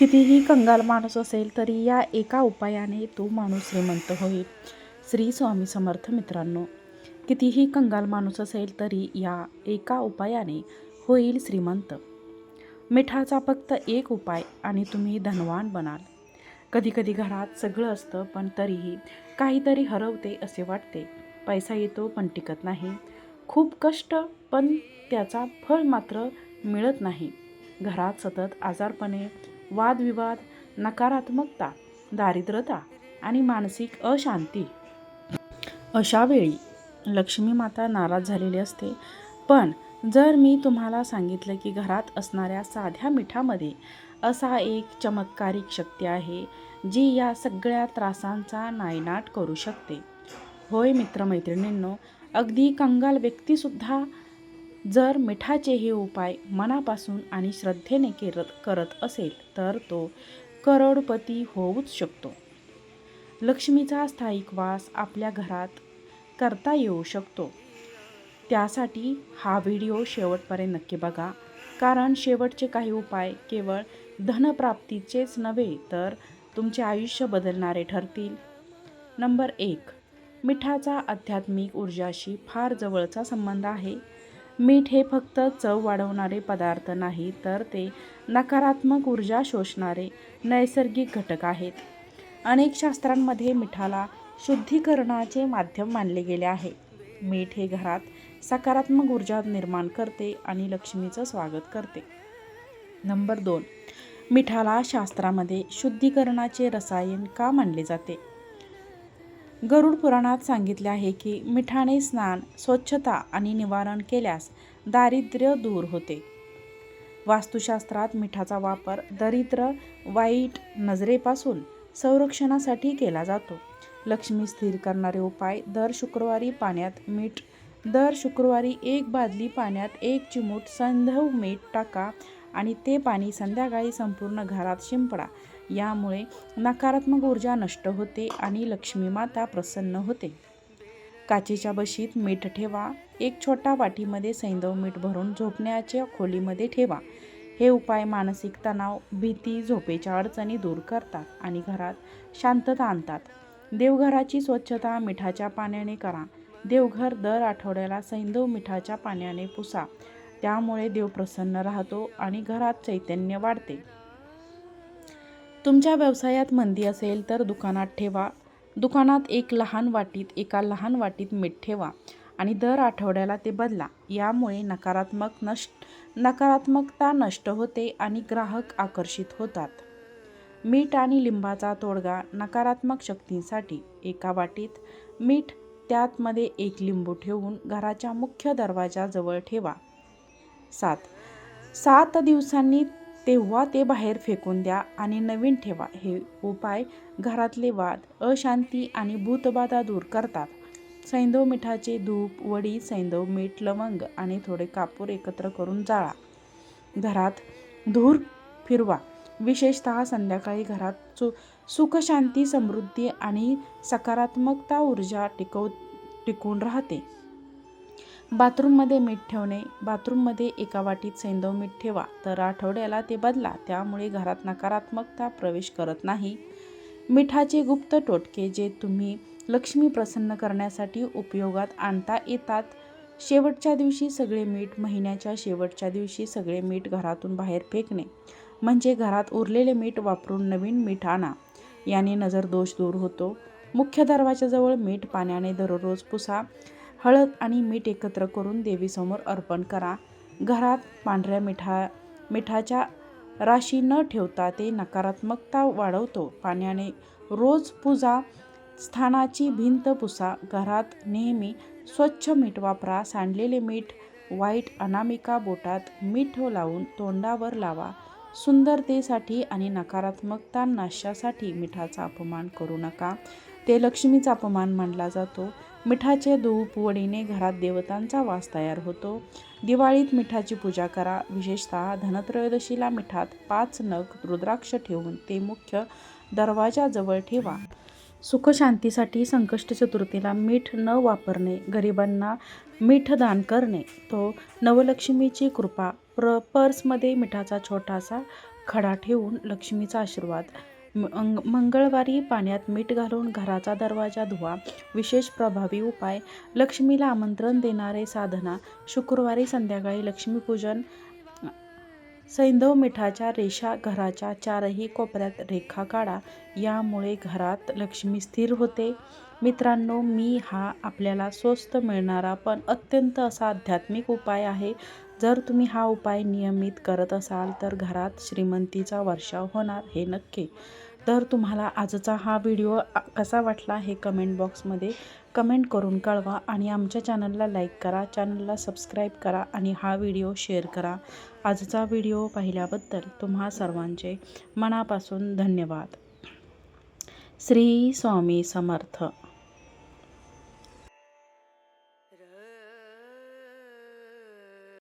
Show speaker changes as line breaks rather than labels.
कितीही कंगाल माणूस असेल तरी या एका उपायाने तो माणूस श्रीमंत होईल. श्री स्वामी समर्थ मित्रांनो कितीही कंगाल माणूस असेल तरी या एका उपायाने होईल श्रीमंत. मिठाचा फक्त एक उपाय आणि तुम्ही धनवान बनाल. कधीकधी घरात सगळं असतं पण तरीही काहीतरी हरवते असे वाटते. पैसा येतो पण टिकत नाही. खूप कष्ट पण त्याचा फळ मात्र मिळत नाही. घरात सतत आजारपणे वादविवाद नकारात्मकता दारिद्रता आणि मानसिक अशांती. अशा वेळी लक्ष्मी माता नाराज झालेली असते. पण जर मी तुम्हाला सांगितलं की घरात असणाऱ्या साध्या मिठामध्ये असा एक चमत्कारिक शक्ती आहे जी या सगळ्या त्रासांचा नायनाट करू शकते. होय मित्रमैत्रिणींनो अगदी कंगाल व्यक्तीसुद्धा जर मिठाचे हे उपाय मनापासून आणि श्रद्धेने करत करत असेल तर तो करोडपती होऊच शकतो. लक्ष्मीचा स्थायिक वास आपल्या घरात करता येऊ शकतो. त्यासाठी हा व्हिडिओ शेवटपर्यंत नक्की बघा. कारण शेवटचे काही उपाय केवळ धनप्राप्तीचेच नव्हे तर तुमचे आयुष्य बदलणारे ठरतील. नंबर एक मिठाचा आध्यात्मिक ऊर्जाशी फार जवळचा संबंध आहे. मीठ हे फक्त चव वाढवणारे पदार्थ नाही तर ते नकारात्मक ऊर्जा शोषणारे नैसर्गिक घटक आहेत. अनेक शास्त्रांमध्ये मिठाला शुद्धीकरणाचे माध्यम मानले गेले आहे. मीठ हे घरात सकारात्मक ऊर्जा निर्माण करते आणि लक्ष्मीचं स्वागत करते. नंबर दोन. मिठाला शास्त्रामध्ये शुद्धीकरणाचे रसायन का मानले जाते? गरुड पुराणात सांगितले आहे की मिठाने स्नान स्वच्छता आणि निवारण केल्यास दारिद्र्य दूर होते. वास्तुशास्त्रात मिठाचा वापर दरिद्र वाईट नजरेपासून संरक्षणासाठी केला जातो. लक्ष्मी स्थिर करणारे उपाय दर शुक्रवारी पाण्यात मीठ दर शुक्रवारी एक बादली पाण्यात एक चिमूट संधव मीठ टाका आणि ते पाणी संध्याकाळी संपूर्ण घरात शिंपडा. यामुळे नकारात्मक ऊर्जा नष्ट होते आणि लक्ष्मी माता प्रसन्न होते. काचेच्या बशीत मीठ ठेवा. एक छोटा वाटीमध्ये सैंदव मीठ भरून झोपण्याच्या खोलीमध्ये ठेवा. हे उपाय मानसिक तणाव भीती झोपेच्या अडचणी दूर करतात आणि घरात शांतता आणतात. देवघराची स्वच्छता मिठाच्या पाण्याने करा. देवघर दर आठवड्याला सैंदव मिठाच्या पाण्याने पुसा. त्यामुळे देव प्रसन्न राहतो आणि घरात चैतन्य वाढते. तुमच्या व्यवसायात मंदी असेल तर दुकानात ठेवा. दुकानात एक लहान वाटीत एका लहान वाटीत मीठ ठेवा आणि दर आठवड्याला ते बदला. यामुळे नकारात्मक नष्ट नकारात्मकता नष्ट होते आणि ग्राहक आकर्षित होतात. मीठ आणि लिंबाचा तोडगा नकारात्मक शक्तींसाठी. एका वाटीत मीठ त्यातमध्ये एक लिंबू ठेवून घराच्या मुख्य दरवाजाजवळ ठेवा. सात सात दिवसांनी तेव्हा ते बाहेर फेकून द्या आणि नवीन ठेवा. हे उपाय घरातले वाद अशांती आणि भूतबाधा दूर करतात. सैंदव मिठाचे धूप वडी सैंदव मीठ लवंग आणि थोडे कापूर एकत्र करून जाळा. घरात धूर फिरवा. विशेषतः संध्याकाळी घरात सु सुखशांती समृद्धी आणि सकारात्मकता ऊर्जा टिकव टिकून राहते. बाथरूममध्ये मीठ ठेवणे बाथरूममध्ये एका वाटीत सैंदव मीठ ठेवा. तर आठवड्याला ते बदला त्यामुळे घरात नकारात्मकता प्रवेश करत नाही. मिठाचे गुप्त टोटके जे तुम्ही लक्ष्मी प्रसन्न करण्यासाठी उपयोगात आणता येतात. शेवटच्या दिवशी सगळे मीठ महिन्याच्या शेवटच्या दिवशी सगळे मीठ घरातून बाहेर फेकणे. म्हणजे घरात उरलेले मीठ वापरून नवीन मीठ आणा. याने नजर दोष दूर होतो. मुख्य दरवाजाजवळ मीठ पाण्याने दररोज पुसा. हळद आणि मीठ एकत्र करून देवीसमोर अर्पण करा. घरात पांढऱ्या मिठा मिठाच्या राशी न ठेवता ते नकारात्मकता वाढवतो. पाण्याने रोज पूजा स्थानाची भिंत पुसा. घरात नेहमी स्वच्छ मीठ वापरा. सांडलेले मीठ वाईट अनामिका बोटात मीठ लावून तोंडावर लावा. सुंदरतेसाठी आणि नकारात्मकता नाशासाठी मिठाचा अपमान करू नका. ते लक्ष्मीचा अपमान मानला जातो. मिठाचे धूप वडीने घरात देवतांचा वास तयार होतो. दिवाळीत मिठाची पूजा करा. विशेषतः धनत्रयोदशीला मिठात पाच नग रुद्राक्ष ठेवून ते मुख्य दरवाजाजवळ ठेवा. सुखशांतीसाठी संकष्ट चतुर्थीला मीठ न वापरणे गरिबांना मीठ दान करणे. तो नवलक्ष्मीची कृपा. प्र पर्समध्ये मिठाचा छोटासा खडा ठेवून लक्ष्मीचा आशीर्वाद. मंग मंगळवारी पाण्यात मीठ घालून घराचा दरवाजा धुवा. विशेष प्रभावी उपाय लक्ष्मीला आमंत्रण देणारे साधना शुक्रवारी संध्याकाळी लक्ष्मीपूजन सैंधव मिठाच्या रेषा घराच्या चारही कोपऱ्यात रेखा काढा. यामुळे घरात लक्ष्मी स्थिर होते. मित्रांनो मी हा आपल्याला स्वस्त मिळणारा पण अत्यंत असा आध्यात्मिक उपाय आहे. जर तुम्ही हा उपाय नियमित करत असाल तर घरात श्रीमंतीचा वर्षाव होणार हे नक्की. तर तुम्हाला आजचा हा व्हिडिओ कसा वाटला हे कमेंट बॉक्समध्ये कमेंट करून कळवा आणि आमच्या चॅनलला लाईक करा चॅनलला सबस्क्राईब करा आणि हा व्हिडिओ शेअर करा. आजचा व्हिडिओ पाहिल्याबद्दल तुम्हा सर्वांचे मनापासून धन्यवाद. श्री स्वामी समर्थ.